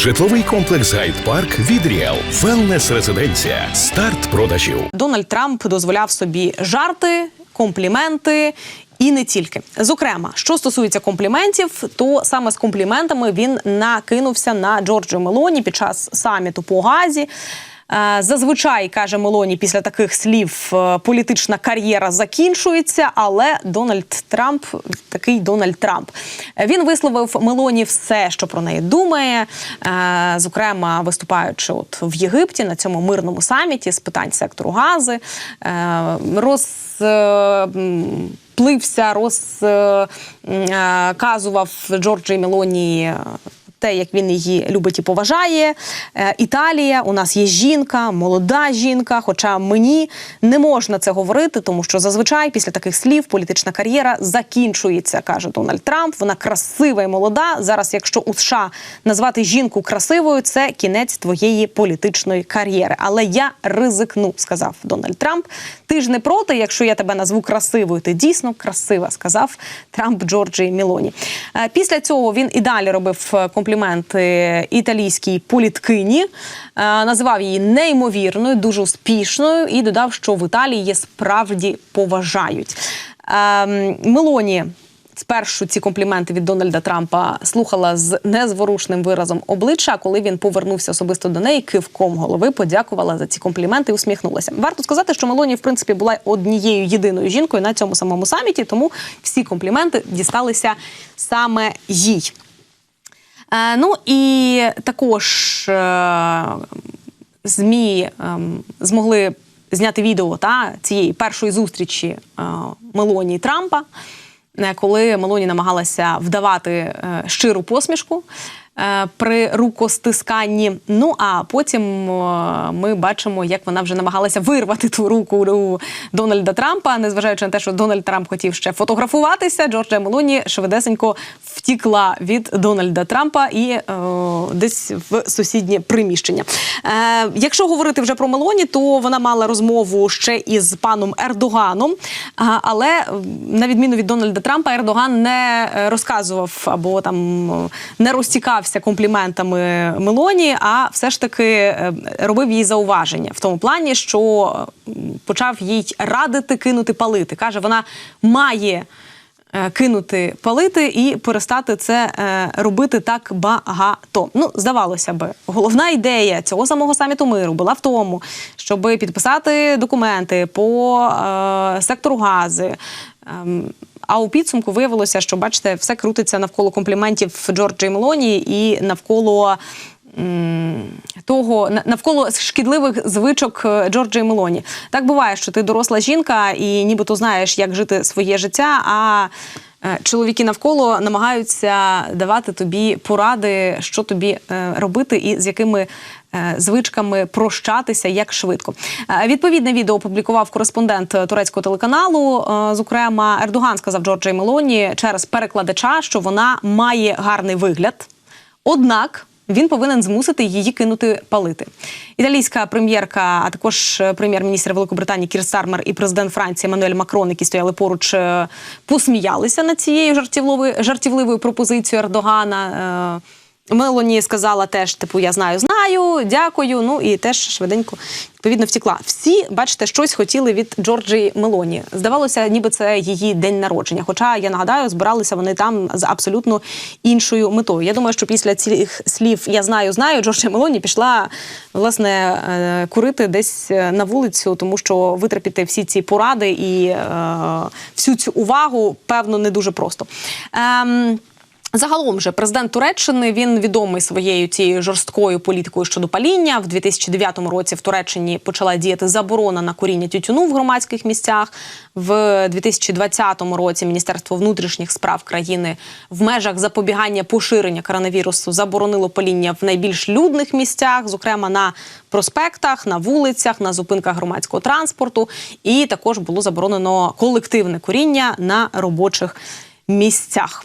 Житловий комплекс Гайд Парк від Ріел. Велнес резиденція. Старт продажів. Дональд Трамп дозволяв собі жарти, компліменти. І не тільки зокрема, що стосується компліментів, то саме з компліментами він накинувся на Джорджу Мелоні під час саміту по Газі. Зазвичай каже Мелоні, після таких слів е, політична кар'єра закінчується, але Дональд Трамп такий Дональд Трамп. Він висловив Мелоні все, що про неї думає. Е, Зокрема, виступаючи от в Єгипті на цьому мирному саміті з питань сектору Гази, е, роз плився, розказував Джорджі Мелоні. Те, як він її любить і поважає. Е, Італія, у нас є жінка, молода жінка. Хоча мені не можна це говорити, тому що зазвичай після таких слів політична кар'єра закінчується, каже Дональд Трамп. Вона красива і молода. Зараз, якщо у США назвати жінку красивою, це кінець твоєї політичної кар'єри. Але я ризикну, сказав Дональд Трамп. Ти ж не проти, якщо я тебе назву красивою. Ти дійсно красива, сказав Трамп Джорджі Мілоні. Е, Після цього він і далі робив е, компліменти італійській політкині, е, називав її неймовірною, дуже успішною і додав, що в Італії її справді поважають. Ем, Мелоні Спершу ці компліменти від Дональда Трампа слухала з незворушним виразом обличчя. Коли він повернувся особисто до неї, кивком голови подякувала за ці компліменти і усміхнулася. Варто сказати, що Мелоні, в принципі, була однією єдиною жінкою на цьому самому саміті, тому всі компліменти дісталися саме їй. Е, ну і також е, ЗМІ ем, змогли зняти відео та, цієї першої зустрічі Мелонії Мелоні і Трампа, е, коли Мелоні намагалася вдавати е, щиру посмішку. Е, При рукостисканні. Ну а потім е, ми бачимо, як вона вже намагалася вирвати ту руку у Дональда Трампа, незважаючи на те, що Дональд Трамп хотів ще фотографуватися. Джорджа Мелоні швидесенько втікла від Дональда Трампа і е, десь в сусіднє приміщення. Е, якщо говорити вже про Мелоні, то вона мала розмову ще із паном Ердоганом. Але на відміну від Дональда Трампа, Ердоган не розказував або там не розтікався компліментами Мелоні, а все ж таки е, робив їй зауваження в тому плані, що почав їй радити кинути палити. каже, вона має е, кинути палити і перестати це е, робити так багато. Ну, здавалося би, головна ідея цього самого саміту миру була в тому, щоб підписати документи по сектору гази. Ем, а у підсумку виявилося, що бачите, все крутиться навколо компліментів Джорджі Мелоні і навколо. Того навколо шкідливих звичок е, Джорджі Мелоні. Так буває, що ти доросла жінка і нібито знаєш, як жити своє життя. А е, чоловіки навколо намагаються давати тобі поради, що тобі е, робити і з якими звичками прощатися як швидко. Е, Відповідне відео опублікував кореспондент е, турецького телеканалу. Е, Зокрема, Ердоган сказав Джорджі Мелоні через перекладача, що вона має гарний вигляд. Однак він повинен змусити її кинути палити. Італійська прем'єрка, а також е, прем'єр-міністр Великобританії Кір Стармер і президент Франції Еммануель Макрон, які стояли поруч, е, посміялися над цією жартівливою пропозицією Ердогана. Мелоні сказала теж, типу, я знаю, знаю, дякую. Ну і теж швиденько відповідно втікла. Всі, бачите, щось хотіли від Джорджі Мелоні. Здавалося, ніби це її день народження. Хоча я нагадаю, збиралися вони там з абсолютно іншою метою. Я думаю, що після цих слів я знаю, знаю, Джорджа Мелоні пішла власне е, курити десь е, на вулицю, тому що витерпіти всі ці поради і е, всю цю увагу, певно, не дуже просто. Ем, Загалом же президент Туреччини він відомий своєю цією жорсткою політикою щодо паління. В 2009 році в Туреччині почала діяти заборона на куріння тютюну в громадських місцях. В 2020 році Міністерство внутрішніх справ країни в межах запобігання поширення коронавірусу заборонило паління в найбільш людних місцях, зокрема на проспектах, на вулицях, на зупинках громадського транспорту. І також було заборонено колективне куріння на робочих місцях.